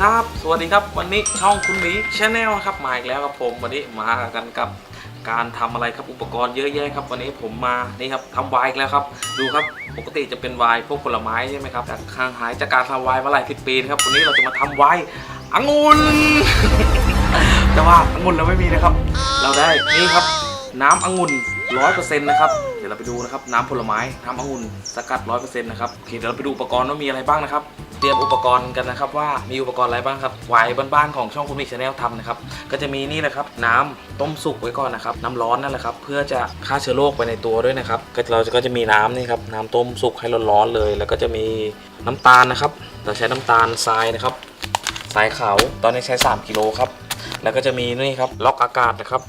สวัสดีครับ สวัสดีครับ วันนี้ช่องคุณหมีชาแนลครับมาอีกแล้วครับผมวันนี้มากันกับการทำอะไรครับอุปกรณ์เยอะแยะครับ วันนี้ผมมานี่ครับทำไวน์อีกแล้วครับ ดูครับปกติจะเป็นไวน์พวกผลไม้ใช่ไหมครับจากข้างหายจากการทำวน์มาหลายสิบปีนะครับวันนี้เราจะมาทำไวน์องุ่นแต่ว่าองุ่นเราไม่มีนะครับ เราได้นี่ครับ น้ำองุ่นร้อยเปอร์เซ็นต์นะครับ ยวเราไปดูนะครับน้ำผลไม้น้ำองุ่นสกัดร้อยเปอร์เซ็นต์นะครับโอเคเดี๋ยวเราไปดูอุปกรณ์ว่ามีอะไรบ้างนะครับ เตรียมอุปกรณ์กันนะครับว่ามีอุปกรณ์อะไรบ้างครับไวน์บ้านๆของช่องคุณมิกชาแนลทำนะครับก็จะมีนี่นะครับน้ำต้มสุกไว้ก่อนนะครับน้ำร้อนนั่นแหละครับเพื่อจะฆ่าเชื้อโรคไปในตัวด้วยนะครับก็เราก็จะมีน้ำนี่ครับน้ำต้มสุกให้ร้อนๆเลย แล้วก็จะมีน้ำตาลนะครับ เราใช้น้ำตาลทรายนะครับทรายขาวตอนนี้ใช้ 3กิโลครับแล้วก็จะมีนี่ครับล็อกอากาศนะครับ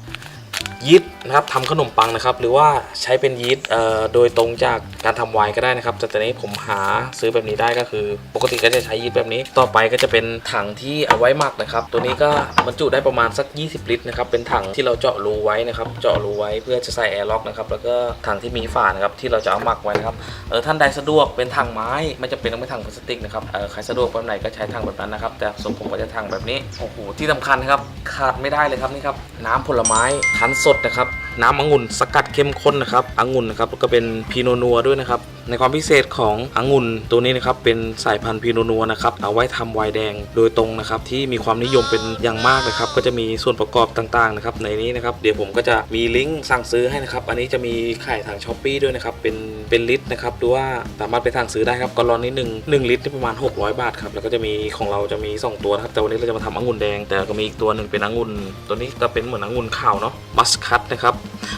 ยีสต์นะครับทำขนมปังนะครับ หรือว่าใช้เป็นยีสต์เอ่อโดยตรงจากการทำไวน์ก็ได้นะครับแต่ตอนนี้ผมหาซื้อแบบนี้ได้ก็คือ ปกติก็จะใช้ยีสต์แบบนี้ ต่อไปก็จะเป็นถังที่เอาไว้หมักนะครับ ตัวนี้ก็บรรจุได้ประมาณสัก 20 ลิตรนะครับเป็นถังที่เราเจาะรูไว้นะครับ เจาะรูไว้เพื่อจะใส่แอร์ล็อกนะครับแล้วก็ถังที่มีฝานะครับที่เราจะเอาหมักไว้นะครับเออท่านใดสะดวกเป็นถังไม้ไม่จำเป็นต้องเป็นถังพลาสติกนะครับเออใครสะดวกแบบไหนก็ใช้ถังแบบนั้นนะครับแต่ส่วนผมก็จะถังแบบนี้โอ้โหที่สำคัญครับขาดไม่ได้เลยครับนี่ครับน้ำผลไม้คั้นสดนะครับ น้ำองุ่นสกัดเข้มข้นนะครับองุ่นนะครับแล้วก็เป็นพีโนนัวด้วยนะครับ ในความพิเศษขององุ่นตัวนี้นะครับเป็นสายพันธุ์พีโนนัวนะครับเอาไว้ทำไวน์แดงโดยตรงนะครับที่มีความนิยมเป็นอย่างมากนะครับ ก็จะมีส่วนประกอบต่างๆนะครับในนี้นะครับเดี๋ยวผมก็จะมีลิงก์สั่งซื้อให้นะครับ อันนี้จะมีขายทางช้อปปีด้วยนะครับเป็นเป็นลิตรนะครับหรือว่าสามารถไปสั่งซื้อได้ครับกรอนนี้หนึ่งหนึ่งลิตรประมาณ 600 บาทครับแล้วก็จะมีของเราจะมี 2 ตัวนะครับแต่วันนี้เราจะมาทำองุ่นแดง แต่ก็มีอีกตัวหนึ่งเป็นองุ่นตัวนี้ก็เป็นเหมือนองุ่นขาวเนาะมัสคัตนะครับ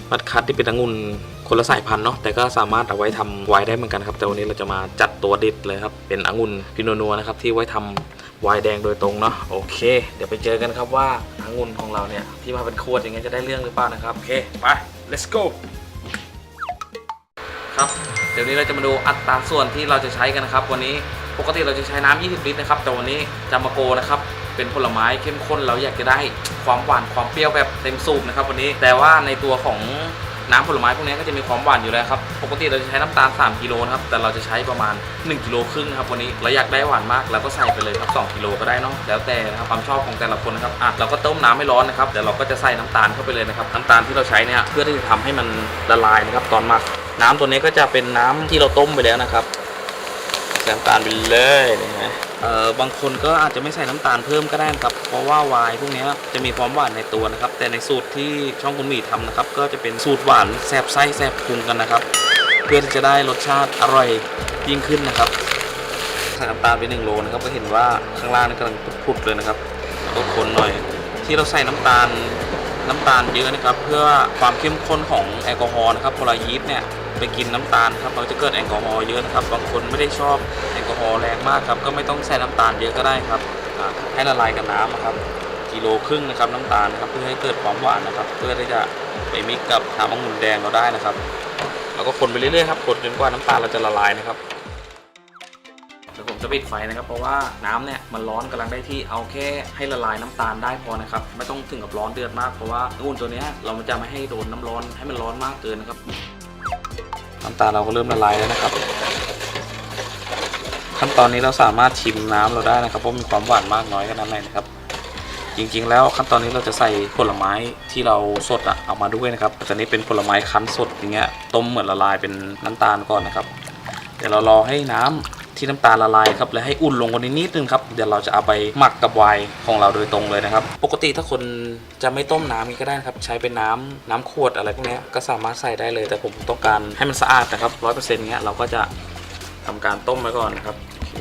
มัดคัตที่เป็นองุ่นคนละสายพันธุ์เนาะแต่ก็สามารถเอาไว้ทำไวน์ได้เหมือนกันครับ แต่วันนี้เราจะมาจัดตัวเด็ดเลยครับ เป็นองุ่นพิโนนัวนะครับที่ไว้ทำไวน์แดงโดยตรงเนาะโอเค เดี๋ยวไปเจอกันครับว่าองุ่นของเราเนี่ยที่มาเป็นขวดอย่างเงี้ยจะได้เรื่องหรือเปล่านะครับโอเคไป let's go ครับเดี๋ยวนี้เราจะมาดูอัตราส่วนที่เราจะใช้กันนะครับ วันนี้ปกติเราจะใช้น้ำ20 ลิตรนะครับแต่วันนี้จะมาโกนะครับเป็นผลไม้เข้มข้นเราอยากจะได้ความหวานความเปรี้ยวแบบเต็มสูบนะครับวันนี้แต่ว่าในตัวของน้ำผลไม้พวกนี้ก็จะมีความหวานอยู่แล้วครับ ปกติเราจะใช้น้ำตาล 3กิโลนะครับ แต่เราจะใช้ประมาณ 1กิโลครึ่งนะครับวันนี้ เราอยากได้หวานมากเราก็ใส่ไปเลยครับ2กิโลก็ได้เนาะ แล้วแต่นะครับความชอบของแต่ละคนนะครับอะเราก็ต้มน้ำให้ร้อนนะครับ เดี๋ยวเราก็จะใส่น้ำตาลเข้าไปเลยนะครับ น้ำตาลที่เราใช้เนี่ยเพื่อที่จะทำให้มันละลายนะครับตอนหมัก น้ำตัวนี้ก็จะเป็นน้ำที่เราต้มไปแล้วนะครับใส่น้ำตาลไปเลยนะฮะเอ่อบางคนก็อาจจะไม่ใส่น้ำตาลเพิ่มก็ได้นะครับ เพราะว่าวน์พวกนี้จะมีความหวานในตัวนะครับ แต่ในสูตรที่ช่องคุณหมีทำนะครับ ก็จะเป็นสูตรหวานแซบไส้แซบพุงกันนะครับ เพื่อที่จะได้รสชาติอร่อยยิ่งขึ้นนะครับใส่น้ำตาลไปหนึ่งโลนะครับ ก็เห็นว่าข้างล่างนี่กำลังพุดๆเลยนะครับก็คนหน่อย ที่เราใส่น้ำตาลน้ำตาลเยอะนะครับ เพื่อความเข้มข้นของแอลกอฮอล์นะครับโพอเรายีสเนี่ย ไปกินน้ำตาลครับเราจะเกิดแอลกอฮอล์เยอะนะครับบางคนไม่ได้ชอบแอลกอฮอล์แรงมากครับก็ไม่ต้องใส่น้ำตาลเยอะก็ได้ครับให้ละลายกับน้ำนะครับกิโลครึ่งนะครับน้ำตาลนะครับเพื่อให้เกิดความหวานนะครับ เพื่อที่จะไปมิกกับน้ำองุ่นแดงเราได้นะครับแล้วก็คนไปเรื่อยๆครับคนจนกว่าน้ำตาลเราจะละลายนะครับเดี๋ยวผมจะปิดไฟนะครับ เพราะว่าน้ำเนี่ยมันร้อนกำลังได้ที่เอาแค่ให้ละลายน้ำตาลได้พอนะครับ ไม่ต้องถึงกับร้อนเดือดมากเพราะว่าอุ่นตัวเนี้ยเราจะไม่ให้โดนน้ำร้อนให้มันร้อนมากเกินนะครับ น้ำตาลเราก็เริ่มละลายแล้วนะครับ ขั้นตอนนี้เราสามารถชิมน้ำเราได้นะครับเพราะมีความหวานมากน้อยขนาดไหนนะครับ จริงๆ แล้วขั้นตอนนี้เราจะใส่ผลไม้ที่เราสดอะเอามาด้วยนะครับแต่ตอนนี้เป็นผลไม้คั้นสดอย่างเงี้ยต้มเหมือนละลายเป็นน้ำตาลก่อนนะครับ เดี๋ยวเรารอให้น้ำ ที่น้ำตาลละลายครับและให้อุ่นลงกว่านี้นิดนึงครับเดี๋ยวเราจะเอาไปหมักกับไวน์ของเราโดยตรงเลยนะครับ ปกติถ้าคนจะไม่ต้มน้ำนี้ก็ได้ครับ ใช้เป็นน้ำน้ำขวดอะไรพวกนี้ก็สามารถใส่ได้เลย แต่ผมต้องการให้มันสะอาดนะครับร้อยเปอร์เซ็นต์เงี้ยเราก็จะทำการต้มไว้ก่อนนะครับโอเค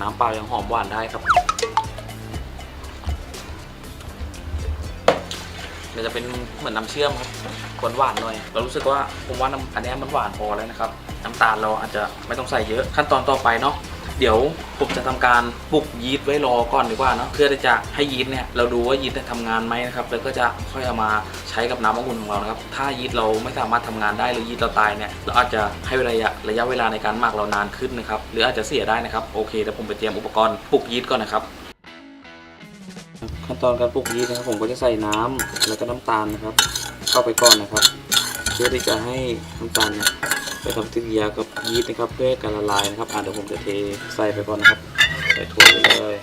น้ำเปล่ายังหอมหวานได้ครับมันจะเป็นเหมือนน้ำเชื่อมครับหวานหวานหน่อย เรารู้สึกว่าผมว่าน้ำอันนี้มันหวานพอแล้วนะครับ น้ำตาลเราอาจจะไม่ต้องใส่เยอะขั้นตอนต่อไปเนาะเดี๋ยวผมจะทำการปลุกยีสต์ไว้รอก่อนดีกว่าเนาะเพื่อที่จะให้ยีสต์เนี่ยเราดูว่ายีสต์เนี่ยทำงานไหมนะครับแล้วก็จะค่อยเอามาใช้กับน้ำองุ่นของเรานะครับถ้ายีสต์เราไม่สามารถทำงานได้หรือยีสต์เราตายเนี่ยเราอาจจะให้ระยะระยะเวลาในการหมักเรานานขึ้นนะครับหรืออาจจะเสียได้นะครับโอเคเดี๋ยวผมไปเตรียมอุปกรณ์ปลุกยีสต์ก่อนนะครับขั้นตอนการปลุกยีสต์นะครับผมก็จะใส่น้ำแล้วก็น้ำตาลนะครับ เข้าไปก่อนนะครับ เพื่อที่จะให้น้ำตาลเนี่ยไปทำปฏิกิริยากับยีสต์นะครับ เพื่อการละลายนะครับอ่าเดี๋ยวผมจะเทใส่ไปก่อนนะครับใส่ถ้วยไปเลย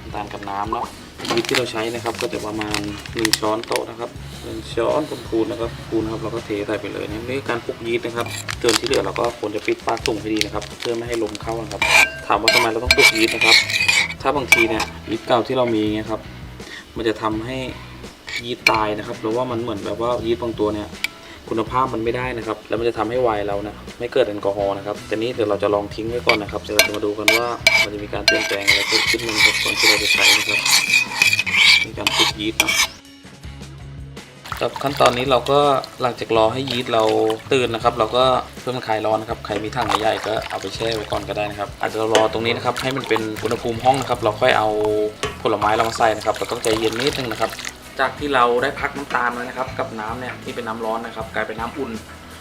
น้ำตาลกับน้ำเนาะยีสต์ที่เราใช้นะครับ ก็จะประมาณหนึ่งช้อนโต๊ะนะครับหนึ่งช้อนคูณนะครับคูณนะครับเราก็เทใส่ไปเลยนี่คือการปลุกยีสต์นะครับส่วนที่เหลือเราก็ควรจะปิดปากถุงให้ดีนะครับ เพื่อไม่ให้ลมเข้านะครับ ถามว่าทำไมเราต้องปลุกยีสต์นะครับ ถ้าบางทีเนี่ยยีสต์เก่าที่เรามีเนี่ยครับมันจะทำให้ ยีสต์ตายนะครับหรือว่ามันเหมือนแบบว่ายีสต์บางตัวเนี่ย คุณภาพมันไม่ได้นะครับ แล้วมันจะทำให้ไวน์เรานะไม่เกิดแอลกอฮอล์นะครับแต่นี้เดี๋ยวเราจะลองทิ้งไว้ก่อนนะครับเดี๋ยวเราจะมาดูกันว่ามันจะมีการเปลี่ยนแปลงอะไรเกิดขึ้นมั้งครับก่อนที่เราจะใช้นะครับมีการปลุกยีสต์นะครับขั้นตอนนี้เราก็หลังจากรอให้ยีสต์เราตื่นนะครับเราก็เพื่อมันคลายร้อนนะครับใครมีถังใหญ่ก็เอาไปแช่ไว้ก่อนก็ได้นะครับ อาจจะรอตรงนี้นะครับให้มันเป็นอุณหภูมิห้องนะครับ เราค่อยเอาผลไม้เรามาใส่นะครับเราต้องใจเย็นนิดนึงนะครับ จากที่เราได้พักน้ำตาลไว้วนะครับ กับน้ำเนี่ยที่เป็นน้ำร้อนนะครับ กลายเป็นน้ำอุ่น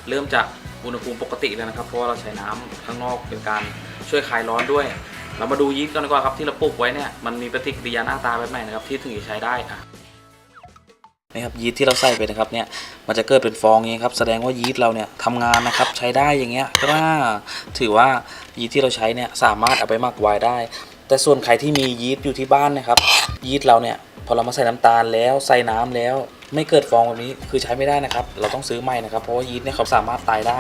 เริ่มจากอุณหภูมิปกติแล้วนะครับ เพราะว่าเราใช้น้ำข้างนอกเป็นการช่วยคลายร้อนด้วย เรามาดูยีสต์กันดีกว่าครับที่เราปลูกไว้เนี่ยมันมีปฏิกิริยาหน้าตาแบบไหนนะครับที่ถึงจะใช้ได้อะนี่ครับยีสต์ที่เราใส่ไปนะครับเนี่ยมันจะเกิดเป็นฟองอย่างนี้ครับแสดงว่ายีสต์เราเนี่ยทำงานนะครับใช้ได้อย่างเงี้ยก็ว่าถือว่ายีสต์ที่เราใช้เนี่ยสามารถเอาไปหมักไวน์ได้ แต่ส่วนใครที่มียีสต์อยู่ที่บ้านนะครับยีสต์เราเนี่ย อเรามาใส่น้ำตาลแล้วใส่น้ำแล้ว ไม่เกิดฟองแบบนี้คือใช้ไม่ได้นะครับ เราต้องซื้อใหม่นะครับเพราะว่ายีสต์เนี่ยเขาสามารถตายได้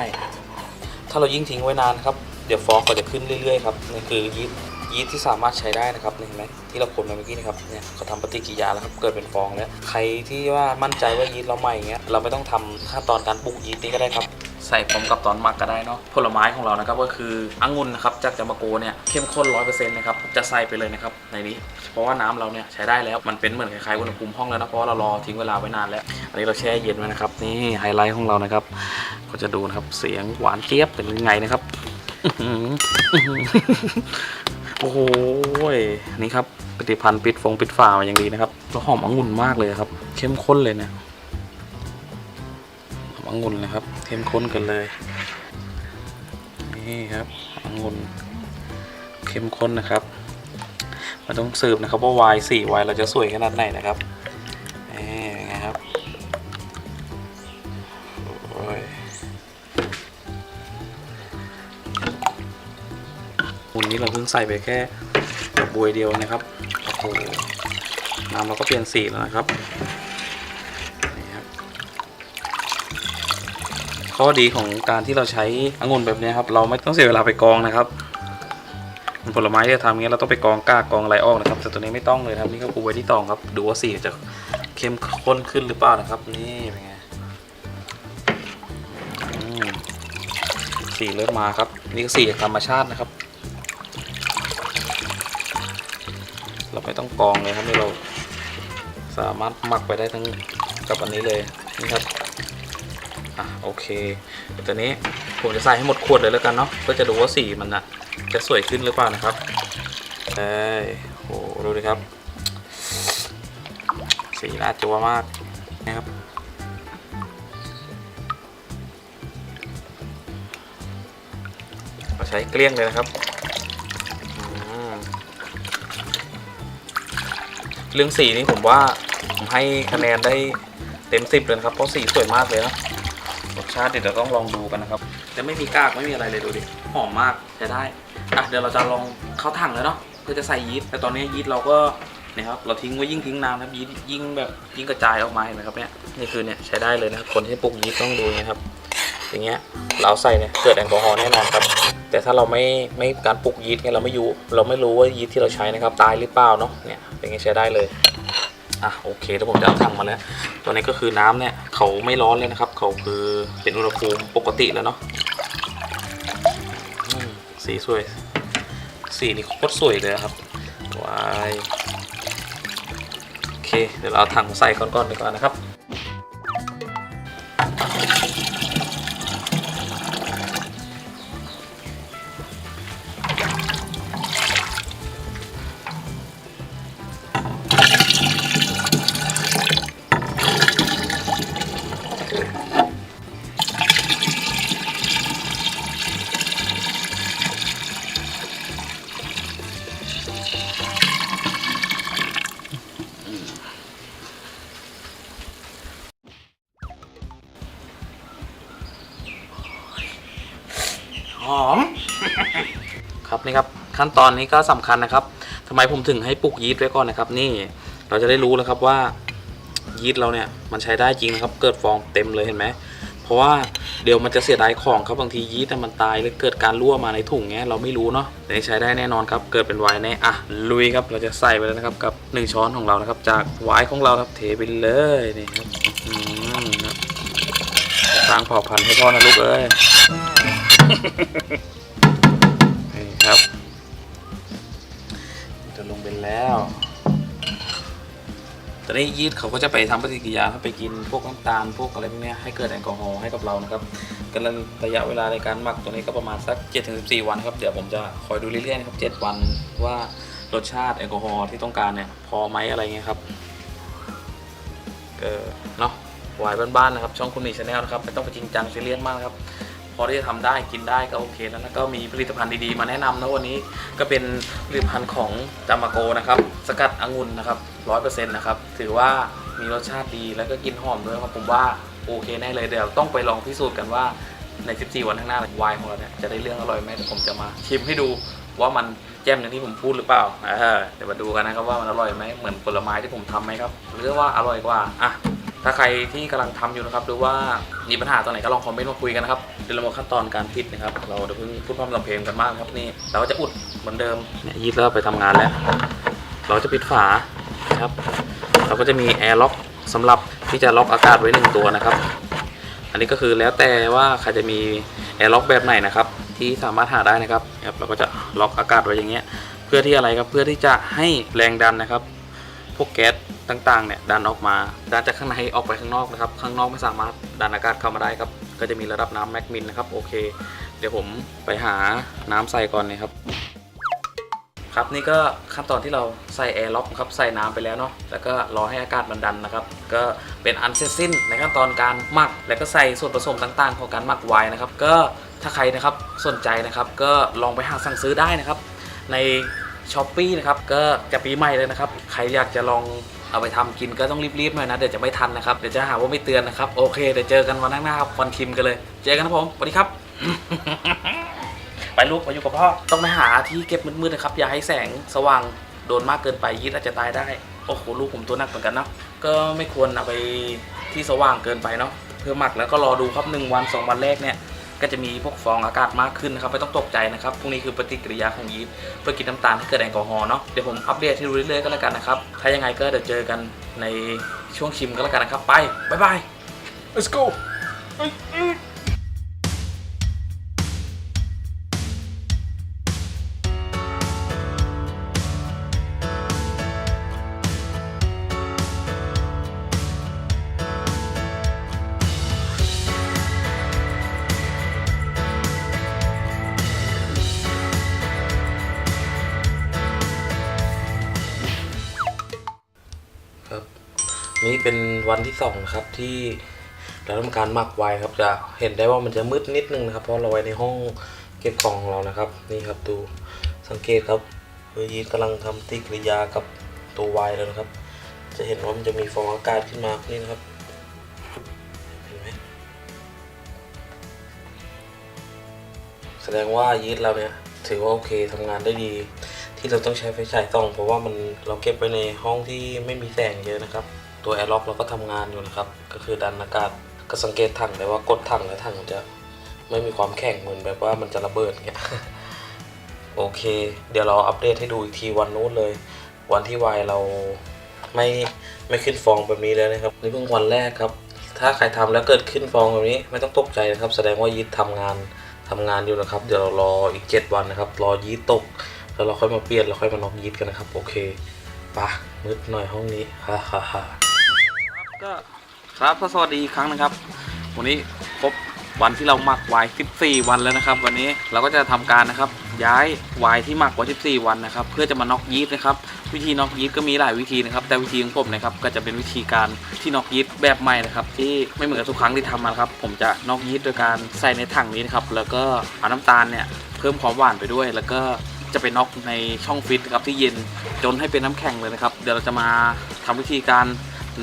ถ้าเรายิ่งทิ้งไว้นานครับเดี๋ยวฟองก็จะขึ้นเรื่อยๆครับนี่คือยีสต์ยีสต์ที่สามารถใช้ได้นะครับเห็นไหมที่เราคนมาเมื่อกี้นะครับเนี่ยเขาทำปฏิกิริยาแล้วครับเกิดเป็นฟองแล้วใครที่ว่ามั่นใจว่ายีสต์เราใหม่เงี้ยเราไม่ต้องทำขั้นตอนการปลูกยีสต์นี้ก็ได้ครับ ใส่พร้อมกับตอนมักก็ได้เนาะผลไม้ของเรานะครับก็คือองุ่นนะครับจากจามโกเนี่ยเข้มข้นร้อยเปอร์เซ็นต์นะครับจะใส่ไปเลยนะครับในนี้ เพราะว่าน้ำเราเนี่ยใช้ได้แล้วมันเป็นเหมือนคล้ายๆอุณหภูมิห้องแล้วนะเพราะาเรารอทิ้งเวลาไว้นานแล้ว อันนี้เราแช่เย็นไว้นะครับนี่ไฮไลท์ของเรานะครับก็จะดูนะครับเสียงหวานเจี๊ยบเป็นยังไงนะครับอื้อหืออื้อหือโอ้โหนี่ครับปฏิพันธ์ปิดฟงปิดฝามาอย่างดีนะครับแล้วหอมองุ่นมากเลยครับ เข้มข้นเลยเนี่ย องุ่นนะครับเข้มข้นกันเลย นี่ครับองุ่นเข้มข้นนะครับมันต้องสืบนะครับว่าวน์สี่วน์เราจะสวยขนาดไหนนะครับนี่นไงครับโอ้ยอุ่นนี้เราเพิ่งใส่ไปแค่บวยเดียวนะครับโอ้โหน้ำเราก็เปลี่ยนสีแล้วนะครับ ข้อดีของการที่เราใช้องุ่นแบบนี้ครับ เราไม่ต้องเสียเวลาไปกองนะครับผลไม้ที่จะทำเงี้ยเราต้องไปกองกากกองอะไรออกนะครับ แต่ตัวนี้ไม่ต้องเลยครับนี่ก็ปูไว้ที่ตองครับ ดูว่าสีจะเข้มข้นขึ้นหรือเปล่านะครับ นี่เป็นไงสีเริ่มมาครับ นี่ก็สีจากธรรมชาตินะครับ เราไม่ต้องกองเลยครับนี่เราสามารถหมักไปได้ทั้งกับอันนี้เลยนี่ครับ โอเคตัวนี้ผมจะใส่ให้หมดขวดเลยแล้วกันเนาะเพื่อจะดูว่าสีมันอะจะสวยขึ้นหรือเปล่านะครับเอ้ยโหดูดิครับ สีน่าจัวมากนะครับเราใช้เกลี้ยงเลยนะครับเรื่องสีนี่ผมว่าผมให้คะแนนได้เต็มสิบเลยนะครับเพราะสีสวยมากเลยนะ ชาติเดี๋ยวเราต้องลองดูกันนะครับแต่ไม่มีกากไม่มีอะไรเลยดูดิหอมมากใช้ได้อะเดี๋ยวเราจะลองเข้าถังแล้วเนาะเพื่อจะใส่ยีสต์แต่ตอนนี้ยีสต์เราก็นี่ยครับเราทิ้งไว้ยิ่งทิ้งนานครับยีสต์ยิ่งแบบยิ่งกระจายออกมาเห็นไหมครับเนี่ยนี่คือเนี่ยใช้ได้เลยนะครับคนที่ปลูกยีสต์ต้องดูนะครับ อย่างเงี้ยเราใส่เนี่ยเกิดแอลกอฮอล์แน่นอนครับ แต่ถ้าเราไม่ไม่การปลูกยีสต์เนี่ยเราไม่ยู่เราไม่รู้ว่ายีสต์ที่เราใช้นะครับตายหรือเปล่าเนาะเนี่ยเป็นไงใช้ได้เลย อะโอเคแล้วผมจะเอาถังมาแล้ว ตัวนี้ก็คือน้ำเนี่ยเขาไม่ร้อนเลยนะครับ เขาคือเป็นอุณหภูมิปกติแล้วเนาะสีสวย สีนี่โคตรสวยเลยครับว้ายโอเค เดี๋ยวเราเอาถังใส่ก่อนๆดีกว่านะครับ ครับนี่ครับขั้นตอนนี้ก็สำคัญนะครับทำไมผมถึงให้ปลูกยีสต์ไว้ก่อนนะครับ นี่เราจะได้รู้แล้วครับว่ายีสต์เราเนี่ยมันใช้ได้จริงนะครับ เกิดฟองเต็มเลยเห็นไหมเพราะว่าเดี๋ยวมันจะเสียดายของครับบางทียีสต์น่มันตายหรือเกิดการรั่วมาในถุงเงี้ยเราไม่รู้เนาะแต่ใช้ได้แน่นอนครับเกิดเป็นไวน์แน่อะลุยครับเราจะใส่ไปแล้วนะครับกับหนึ่งช้อนของเรานะครับ จากไวน์ของเราครับเทไปเลยนี่ครับอืมครับสร้างเผ่าพันธุ์ให้พ่อนะลูกเอ้ย นี่ครับจะลงเป็นแล้วตอนนี้ยีสต์เขาก็จะไปทำปฏิกิริยาครับไปกินพวกน้ำตาลพวกอะไรพวกเนี้ยให้เกิดแอลกอฮอล์ให้กับเรานะครับกันระยะเวลาในการหมักตัวนี้ก็ประมาณสัก 7-14 วันครับ เดี๋ยวผมจะคอยดูเรื่อยๆนะครับ 7 วันว่ารสชาติแอลกอฮอล์ที่ต้องการเนี่ยพอไหมอะไรเงี้ยครับเออเนาะวายบ้านๆนะครับ ช่องคุณหนีชาแนลนะครับ ไม่ต้องไปจริงจังซีเรียสมากนะครับ พอที่จะทำได้กินได้ก็โอเคแล้วแล้วก็มีผลิตภัณฑ์ดีๆมาแนะนำนะวันนี้ก็เป็นผลิตภัณฑ์ของจามาโกนะครับ สกัดองุ่นนะครับร้อยเปอร์เซ็นต์นะครับ ถือว่ามีรสชาติดีแล้วก็กลินหอมด้วยครับผมว่าโอเคแน่เลยเดี๋ยวต้องไปลองพิสูจน์กันว่าใน 14 วันข้างหน้าวน์ของเราเนี่ยจะได้เรื่องอร่อยไหมเดี๋ยวผมจะมาชิมให้ดูว่ามันแจ่มอย่างที่ผมพูดหรือเปล่าเออเดี๋ยวมาดูกันนะครับว่ามันอร่อยไหมเหมือนผลไม้ที่ผมทำไหมครับ หรือว่าอร่อยกว่าอะ ถ้าใครที่กำลังทำอยู่นะครับ หรือว่ามีปัญหาตรงไหนก็ลองคอมเมนต์มาคุยกันนะครับเดี๋ยวเรามาขั้นตอนการพิดนะครับ เราเดี๋ยวเพิ่งพูดพร่ำทำเพลงกันมากครับนี่ เราก็จะอุดเหมือนเดิมเนี่ยยีสต์เราไปทำงานแล้ว เราจะปิดฝาครับ เราก็จะมีแอร์ล็อกสำหรับที่จะล็อกอากาศไว้หนึ่งตัวนะครับ อันนี้ก็คือแล้วแต่ว่าใครจะมีแอร์ล็อกแบบไหนนะครับ ที่สามารถหาได้นะครับครับ เราก็จะล็อกอากาศไว้อย่างเงี้ย เพื่อที่อะไรครับ เพื่อที่จะให้แรงดันนะครับ พวกแก๊ส ต่างๆเนี่ยดันออกมาดันจากข้างในออกไปข้างนอกนะครับ ข้างนอกไม่สามารถดันอากาศเข้ามาได้ครับ ก็จะมีระดับน้ำแมกมินนะครับโอเค เดี๋ยวผมไปหาน้ำใส่ก่อนนะครับครับนี่ก็ขั้นตอนที่เราใส่แอร์ล็อกครับใส่น้ำไปแล้วเนาะแล้วก็รอให้อากาศมันดันนะครับ ก็เป็นอันเสร็จสิ้นในขั้นตอนการหมัก แล้วก็ใส่ส่วนผสมต่างๆ ของการหมักไวน์นะครับ ก็ถ้าใครนะครับสนใจนะครับ ก็ลองไปหาสั่งซื้อได้นะครับ ในช้อปปีนะครับก็จะปีใหม่เลยนะครับ ใครอยากจะลอง เอาไปทำกินก็ต้องรีบๆหน่อยนะเดี๋ยวจะไม่ทันนะครับเดี๋ยวจะหาว่าไม่เตือนนะครับ โอเคเดี๋ยวเจอกันวันหน้าครับวันชิมกันเลย เจอกันครับผมสวัสดีครับ ไปลูกไปอยู่กับพ่อต้องไปหาที่เก็บมืดๆนะครับอย่าให้แสงสว่างโดนมากเกินไปยีสต์อาจจะตายได้โอ้โหลูกผมตัวหนักเหมือนกันเนาะก็ไม่ควรเอาไปที่สว่างเกินไปเนาะเพื่อหมักแล้วก็รอดูครับหนึ่งวันสองวันแรกเนี่ย ก็จะมีพวกฟองอากาศมากขึ้นนะครับไม่ต้องตกใจนะครับพวกนี้คือปฏิกิริยาของยีสต์เพื่อกินน้ำตาลให้เกิดแอลกอฮอล์เนาะเดี๋ยวผมอัปเดตให้รู้เรื่อยๆก็แล้วกันนะครับถ้ายังไงก็เดี๋ยวเจอกันในช่วงชิมก็แล้วกันนะครับ ไปบ๊ายบาย Let's go. วันที่สองนะครับที่เราทำการหมักไว้ครับจะเห็นได้ว่ามันจะมืดนิดนึงนะครับ เพราะเราไว้ในห้องเก็บของของเรานะครับ นี่ครับดูสังเกตครับเฮอยีสต์กำลังทำปฏิกิริยากับตัวไวน์แล้วนะครับ จะเห็นว่ามันจะมีฟองอากาศขึ้นมานี่นะครับเห็นไหมแสดงว่ายีสต์เราเนี่ยถือว่าโอเคทำงานได้ดี ที่เราต้องใช้ไฟฉายส่อง เพราะว่ามันเราเก็บไว้ในห้องที่ไม่มีแสงเยอะนะครับ ตัวแอร์ล็อกเราก็ทำงานอยู่นะครับ ก็คือดันอากาศก็สังเกตถังได้ว่ากดถังแล้วถังมันจะไม่มีความแข็งเหมือนแบบว่ามันจะระเบิดเงี้ยโอเค เดี๋ยวเราอัปเดตให้ดูอีกทีวันนู้นเลย วันที่วายเราไม่ไม่ขึ้นฟองแบบนี้แล้วนะครับนี่เพิ่งวันแรกครับ ถ้าใครทำแล้วเกิดขึ้นฟองแบบนี้ไม่ต้องตกใจนะครับ แสดงว่ายีสต์ทำงานทำงานอยู่นะครับ เดี๋ยวเรารออีก 7 วันนะครับ รอยีสต์ตก แล้วเราค่อยมาเปลี่ยนเราค่อยมาน็อกยีสต์กันนะครับ โอเคปะมืดหน่อยห้องนี้ฮ่าฮ่าฮ่า ก็ครับสวัสดีอีกครั้งนะครับ วันนี้ครบวันที่เราหมักไวน์14 วันแล้วนะครับ วันนี้เราก็จะทำการนะครับ ย้ายไวน์ที่หมักไว้14 วันนะครับ เพื่อจะมาน็อกยีสต์นะครับ วิธีน็อกยีสต์ก็มีหลายวิธีนะครับ แต่วิธีของผมนะครับก็จะเป็นวิธีการที่น็อกยีสต์แบบใหม่นะครับ ที่ไม่เหมือนกับทุกครั้งที่ทำมาครับ ผมจะน็อกยีสต์โดยการใส่ในถังนี้นะครับ แล้วก็เอาน้ำตาลเนี่ยเพิ่มความหวานไปด้วย แล้วก็จะไปน็อกในช่องฟิตนะครับที่เย็นจนให้เป็นน้ำแข็งเลยนะครับ เดี๋ยวเราจะมาทำวิธีการ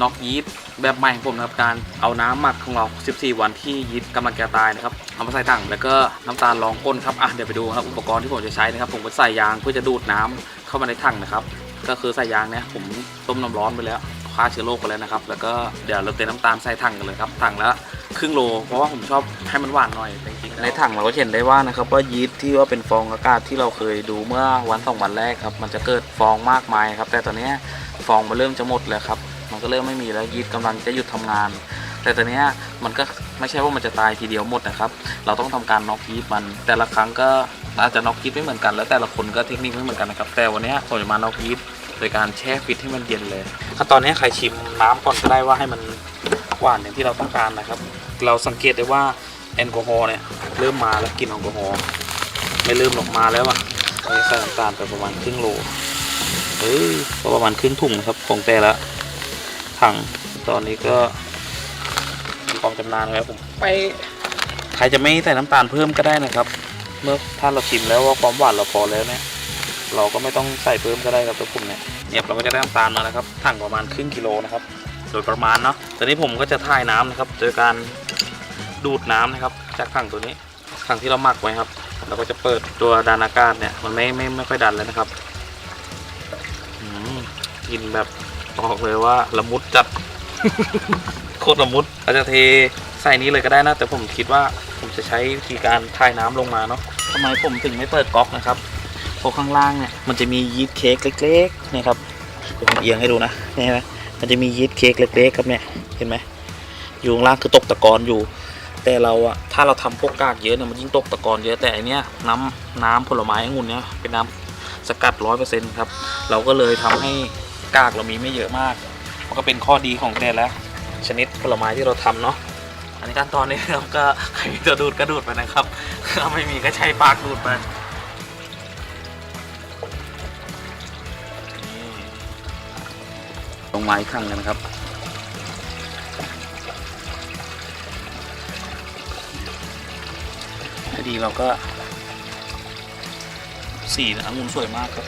น็อกยีสต์ แบบใหม่ของผมนะครับการเอาน้ำหมักของเรา 14 วันที่ยีสต์กำลังแก่ตายนะครับเอามาใส่ถังแล้วก็น้ำตาลรองก้นครับอะเดี๋ยวไปดูครับอุปกรณ์ที่ผมจะใช้นะครับ ผมก็ใส่ยางเพื่อจะดูดน้ำเข้ามาในถังนะครับก็คือใส่ยางเนี่ยผมต้มน้ำร้อนไปแล้วฆ่าเชื้อโรคไปแล้วนะครับ แล้วก็เดี๋ยวเราเติมน้ำตาลใส่ถังกันเลยครับถังละครึ่งโล เพราะว่าผมชอบให้มันหวานหน่อยจริงๆในถังเราก็เห็นได้ว่านะครับว่ายีสต์ที่ว่าเป็นฟองอากาศที่เราเคยดูเมื่อวันสองวันแรกครับมันจะเกิดฟองมากมายครับแต่ตอนนี้ฟองมันเริ่มจะหมดแล้วครับ มันก็เริ่มไม่มีแล้วยีสต์กำลังจะหยุดทำงาน แต่ตอนนี้มันก็ไม่ใช่ว่ามันจะตายทีเดียวหมดนะครับ เราต้องทำการน็อกยีสต์มัน แต่ละครั้งก็อาจจะน็อกยีสต์ไม่เหมือนกัน แล้วแต่ละคนก็เทคนิคไม่เหมือนกันนะครับ แต่วันนี้ผมจะมาน็อกยีสต์โดยการแช่ฟิตให้มันเย็นเลยขั้นตอนนี้ใครชิมน้ำก่อนก็ได้ว่าให้มันหวานอย่างที่เราต้องการนะครับ เราสังเกตได้ว่าแอลกอฮอล์เนี่ยเริ่มมาแล้วกลินแอลกอฮอล์ไม่เริ่มออกมาแล้วอะใส่น้ำตาลไปประมาณครึ่งโลเอ้ยประมาณครึ่งถุงครับของแต่ละ ถัง ตอนนี้ก็มีความจำนานแล้วผมไปใครจะไม่ใส่น้ำตาลเพิ่มก็ได้นะครับ เมื่อถ้าเราชิมแล้วว่าความหวานเราพอแล้วเนี่ยเราก็ไม่ต้องใส่เพิ่มก็ได้ครับตัวผมเนี่ยเนี่ยเราก็จะได้น้ำตาลมานะครับถังประมาณครึ่งกิโลนะครับ โดยประมาณเนาะตอนนี้ผมก็จะถ่ายน้ำนะครับโดยการดูดน้ำนะครับ จากถังตัวนี้ถังที่เราหมักไว้ครับเราก็จะเปิดตัวดันอากาศเนี่ยมันไม่ไม่ไม่ค่อยดันแล้วนะครับอืมกินแบบ บอกเลยว่าละมุดจัด โคตรละมุดเราจะเทใส่นี้เลยก็ได้นะ แต่ผมคิดว่าผมจะใช้วิธีการถ่ายน้ำลงมาเนาะทำไมผมถึงไม่เปิดก๊อกนะครับเพราะข้างล่างเนี่ยมันจะมียีสต์เค้กเล็กๆนี่ครับเดี๋ยวผมเอียงให้ดูนะนี่เห็นไหมมันจะมียีสต์เค้กเล็กๆครับเนี่ยเห็นไหมอยู่ข้างล่างคือตกตะกอนอยู่ แต่เราอะถ้าเราทำพวกกากเยอะเนี่ยมันยิ่งตกตะกอนเยอะแต่อันเนี้ยน้ำน้ำผลไม้องุ่นเนี่ยเป็นน้ำสกัดร้อยเปอร์เซ็นต์ครับเราก็เลยทำให้ กากเรามีไม่เยอะมาก มันก็เป็นข้อดีของแต่ละชนิดผลไม้ที่เราทำเนาะอันนี้ขั้นตอนนี้เราก็ใครจะดูดก็ดูดไปนะครับถ้าไม่มีก็ใช้ปากดูดไปลงไม้ข้างกันนะครับให้ดีเราก็สีองุ่นสวยมากครับ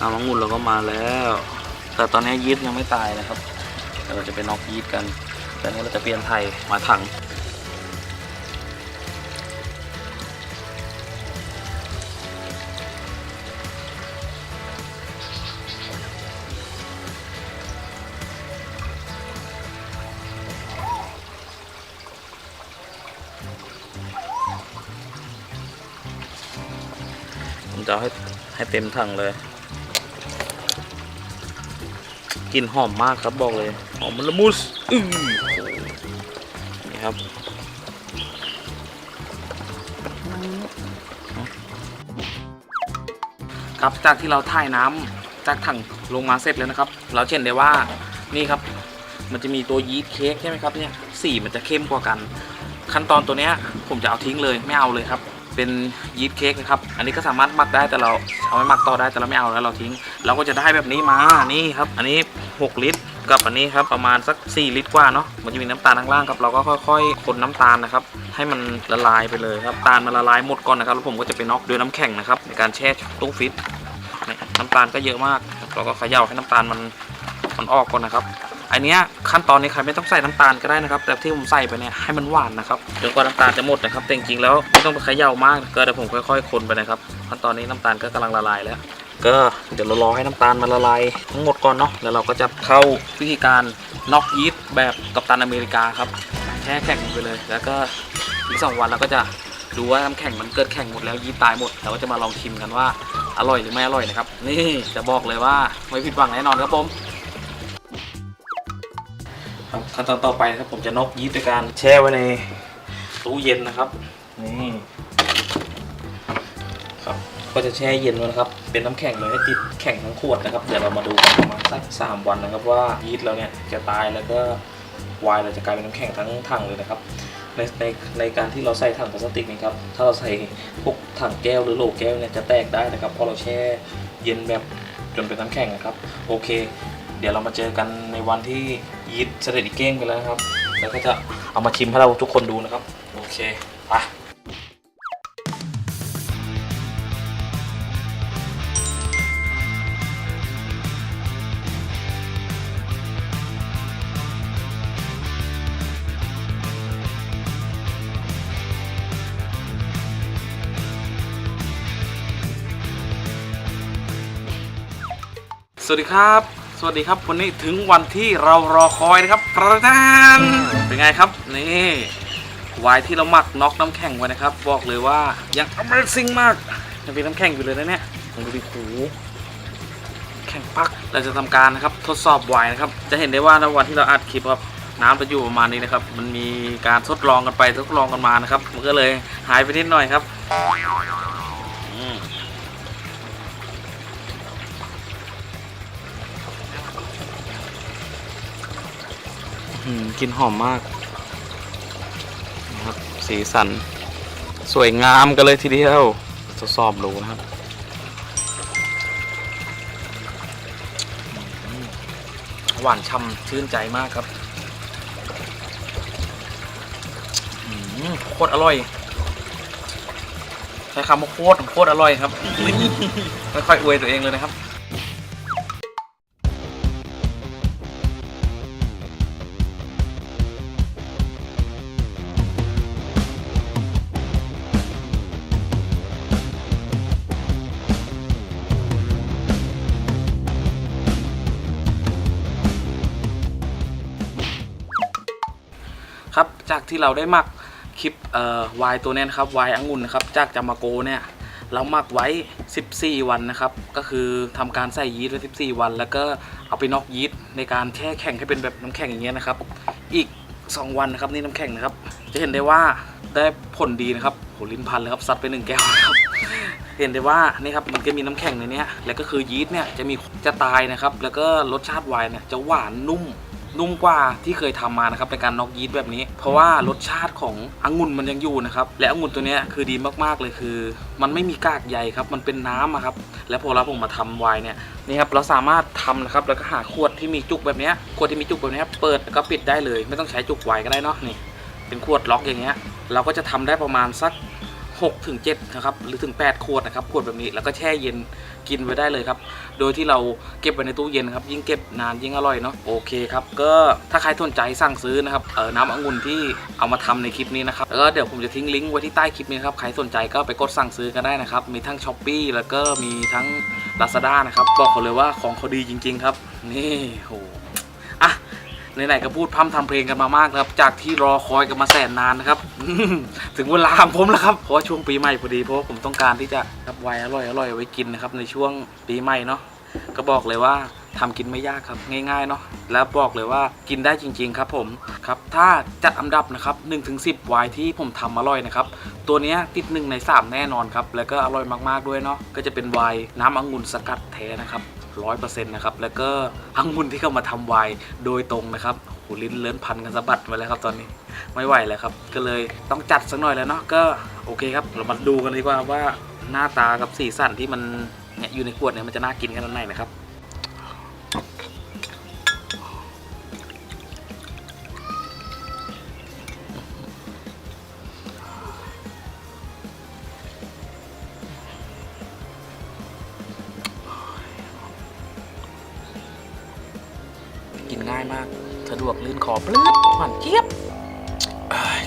น้ำองุ่นเราก็มาแล้ว แต่ตอนนี้ยีสต์ยังไม่ตายนะครับเดี๋ยวเราจะไปน็อกยีสต์กัน แต่นี้เราจะเปลี่ยนไทยมาถังผมจะให้ให้เต็มถังเลย กลิ่นหอมมากครับบอกเลย หอมมันละมุสอื้อนี่ครับครับจากที่เราถ่ายน้ำจากถังลงมาเสร็จแล้วนะครับ เราเห็นได้ว่านี่ครับ มันจะมีตัวยีสต์เค้กใช่ไหมครับเนี่ยสีมันจะเข้มกว่ากัน ขั้นตอนตัวเนี้ยผมจะเอาทิ้งเลยไม่เอาเลยครับ เป็นยีสต์เค้กนะครับ อันนี้ก็สามารถหมักได้แต่เราเอาไว้หมักต่อได้แต่เราไม่เอาแล้วเราทิ้ง เราก็จะได้แบบนี้มานี่ครับ อันนี้ 6 ลิตรกับอันนี้ครับประมาณสัก 4 ลิตรกว่าเนาะมันจะมีน้ำตาลข้างล่างครับเราก็ค่อยๆคนน้ำตาลนะครับ ให้มันละลายไปเลยครับตาลมันละลายหมดก่อนนะครับแล้วผมก็จะไปน็อกด้วยน้ำแข็งนะครับในการแช่ตู้ฟิตนี่ยน้ำตาลก็เยอะมาก เราก็เขย่าให้น้ำตาลมันมันออกก่อนนะครับอันนี้ขั้นตอนนี้ใครไม่ต้องใส่น้ำตาลก็ได้นะครับ แต่ที่ผมใส่ไปเนี่ยให้มันหวานนะครับจนกว่าน้ำตาลจะหมดนะครับแต่จริงๆแล้วไม่ต้องไปเขย่ามากก็เดี๋ยวผมค่อยๆ คนไปนะครับ ขั้นตอนนี้น้ำตาลก็กำลังละลายแล้ว ก็เดี๋ยวเรารอให้น้ำตาลมันละลายทั้งหมดก่อนเนาะแล้วเราก็จะเข้าวิธีการน็อกยีสต์แบบกัปตันอเมริกาครับแช่แข็งไปเลย แล้วก็อีกสองวันเราก็จะดูว่าน้ำแข็งมันเกิดแข็งหมดแล้วยีสต์ตายหมดเราก็จะมาลองชิมกันว่าอร่อยหรือไม่อร่อยนะครับ นี่จะบอกเลยว่าไม่ผิดหวังแน่นอนครับผมขั้นตอนต่อไปครับผมจะนกยีสต์ด้วยการแช่ไว้ในตู้เย็นนะครับนี่ ก็จะแช่เย็นไว้นะครับ เป็นน้ำแข็งเลยให้ติดแข็งทั้งขวดนะครับ เดี๋ยวเรามาดูกันประมาณสักสามวันนะครับ ว่ายีสต์เราเนี่ยจะตายแล้วก็วน์เราจะกลายเป็นน้ำแข็งทั้งถังเลยนะครับในในในการที่เราใส่ถังพลาสติกนี่ครับ ถ้าเราใส่พวกถังแก้วหรือโหลแก้วเนี่ยจะแตกได้นะครับเพราะเราแช่เย็นแบบจนเป็นน้ำแข็งนะครับ โอเค เดี๋ยวเรามาเจอกันในวันที่ยีสต์เสด็จอีกเก้งไปแล้วนะครับ แล้วก็จะเอามาชิมให้เราทุกคนดูนะครับ โอเคไป สวัสดีครับ สวัสดีครับวันนี้ถึงวันที่เรารอคอยนะครับประธานเป็นไงครับนี่ไวน์ที่เราหมักน็อกน้ำแข็งไว้นะครับ บอกเลยว่ายัง Amazing มากยังเป็นน้ำแข็งอยู่เลยนะเนี่ยผมดูดิโหแข็งปักเราจะทำการนะครับทดสอบไวน์นะครับ จะเห็นได้ว่าในวันที่เราอัดคลิปครับน้ำจะอยู่ประมาณนี้นะครับ มันมีการทดลองกันไปทดลองกันมานะครับ มันก็เลยหายไปนิดหน่อยครับ กลินหอมมากนะครับสีสัน สวยงามกันเลยทีเดียวทดสอบดูนะครับหวานช่ำชื่นใจมากครับโคตรอร่อยใช้คำว่าโคตรโคตรอร่อยครับไม่ค่อยอวยตัวเองเลยนะครับ ที่เราได้หมักคลิปเอ่อไวน์ตัวนี้นะครับไวน์องุ่นนะครับจากจามาโกเนี่ยเราหมักไว้ 14 วันนะครับ ก็คือทำการใส่ยีสต์ไว้ 14 วัน แล้วก็เอาไปนอกยีสต์ในการแช่แข็งให้เป็นแบบน้ำแข็งอย่างเงี้ยนะครับ อีก 2 วันนะครับนี่น้ำแข็งนะครับ จะเห็นได้ว่าได้ผลดีนะครับโหลิ้นพันเลยครับซัดไปหนึ่งแก้วครับ เห็นได้ว่านี่ครับมันก็มีน้ำแข็งในนี้แล้วก็คือยีสต์เนี่ยจะมีจะตายนะครับ แล้วก็รสชาติไวน์เนี่ยจะหวานนุ่ม นุ่มกว่าที่เคยทำมานะครับในการน็อกยีสต์แบบนี้ เพราะว่ารสชาติขององุ่นมันยังอยู่นะครับและองุ่นตัวนี้คือดีมากๆเลยคือ มันไม่มีกากใยครับมันเป็นน้ำครับแล้วพอเราผมมาทำไวน์เนี่ยนี่ครับเราสามารถทำนะครับแล้วก็หาขวดที่มีจุกแบบนี้ขวดที่มีจุกแบบนี้เปิดแล้วก็ปิดได้เลย ไม่ต้องใช้จุกไวน์ก็ได้เนาะนี่เป็นขวดล็อกอย่างเงี้ยเราก็จะทำได้ประมาณสัก 6ถึง7นะครับหรือถึง 8 ขวดนะครับขวดแบบนี้แล้วก็แช่เย็นกินไว้ได้เลยครับ โดยที่เราเก็บไว้ในตู้เย็นครับ ยิ่งเก็บนานยิ่งอร่อยเนาะโอเคครับ ก็ถ้าใครสนใจสั่งซื้อนะครับเออน้ำองุ่นที่เอามาทำในคลิปนี้นะครับแล้วก็เดี๋ยวผมจะทิ้งลิงก์ไว้ที่ใต้คลิปนี้นะครับใครสนใจก็ไปกดสั่งซื้อกันได้นะครับ มีทั้ง s h อ p e e แล้วก็มีทั้ง Lazada นะครับบอกเขาเลยว่าของเขาดีจริง ๆ ครับ นี่โหอะไหนๆก็พูดพร่ำทำเพลงกันมามากแล้วครับ จากที่รอคอยกันมาแสนนานนะครับ ถึงเวลาของผมแล้วครับ เพราะว่าช่วงปีใหม่พอดี เพราะว่าผมต้องการที่จะรับไวน์อร่อยอร่อยไว้กินนะครับในช่วงปีใหม่เนาะ ก็บอกเลยว่าทำกินไม่ยากครับง่ายๆเนาะ แล้วบอกเลยว่ากินได้จริง ๆ ครับผมครับ ถ้าจัดอันดับนะครับ1ถึง10ไวน์ที่ผมทำอร่อยนะครับ ตัวเนี้ยติดหนึ่งใน 3 แน่นอนครับ แล้วก็อร่อยมากๆด้วยเนาะ ก็จะเป็นไวน์น้ำองุ่นสกัดแท้นะครับ ร้อยเปอร์เซ็นต์นะครับแล้วก็องุ่นที่เข้ามาทำไวน์โดยตรงนะครับหูลิ้นเลื้อนพันกันสะบัดไปแล้วครับตอนนี้ไม่ไหวแล้วครับ ก็เลยต้องจัดสักหน่อยแล้วเนาะก็โอเคครับ เรามาดูกันดีกว่าว่าหน้าตากับสีสันที่มันเนี่ยอยู่ในขวดเนี่ยมันจะน่ากินขนาดไหนนะครับ มาก สะดวกลื่นคอปลื้ดหวานเจี๊ยบ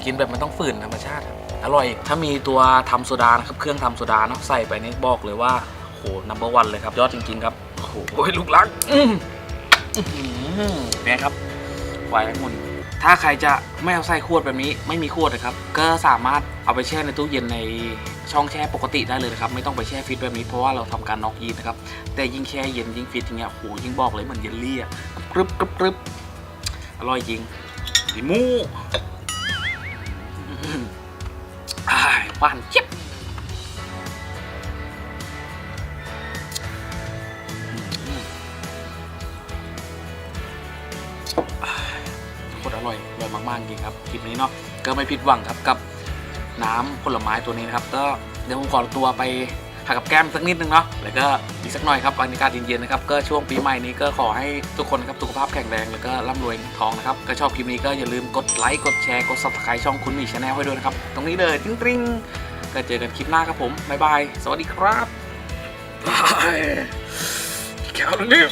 กินแบบมันต้องฝืนธรรมชาติครับอร่อย ถ้ามีตัวทำโซดานะครับ เครื่องทำโซดาเนาะใส่ไปนี่บอกเลยว่าโหนัมเบอร์วันเลยครับ ยอดจริง ๆ ครับ โอ้โหลูกรักเป็นไงครับไวน์องุ่นถ้าใครจะไม่เอาใส่ขวดแบบนี้ ไม่มีขวดนะครับ ก็สามารถเอาไปแช่ในตู้เย็นในช่องแช่ปกติได้เลยนะครับ ไม่ต้องไปแช่ฟิตแบบนี้เพราะว่าเราทำการน็อกยีสต์นะครับ แต่ยิ่งแช่เย็นยิ่งฟิตอย่างเงี้ยโหยิ่งบอกเลยเหมือนเยลลี่อะ กรึบกรึบกรึบอร่อยจริงดีมูอื้ออ้ายหวานเจี๊ยบอ่าโคตรอร่อยอร่อยมาก ๆ จริงครับ คลิปนี้เนาะก็ไม่ผิดหวังครับกับน้ำผลไม้ตัวนี้นะครับ ก็เดี๋ยวผมขอตัวไป หากับแก้มสักนิดนึงเนาะแล้วก็อีกสักหน่อยครับบรรยากาศเย็นๆนะครับก็ช่วงปีใหม่นี้ก็ขอให้ทุกคนครับสุขภาพแข็งแรงแล้วก็ร่ำรวยเงินทองนะครับก็ชอบคลิปนี้ก็อย่าลืมกดไลค์กดแชร์กด subscribe ช่องคุณหมีชาแนลให้ด้วยนะครับตรงนี้เลยติ๊งติ๊งก็เจอกันคลิปหน้าครับผมบ๊ายบายสวัสดีครับแก้วนึง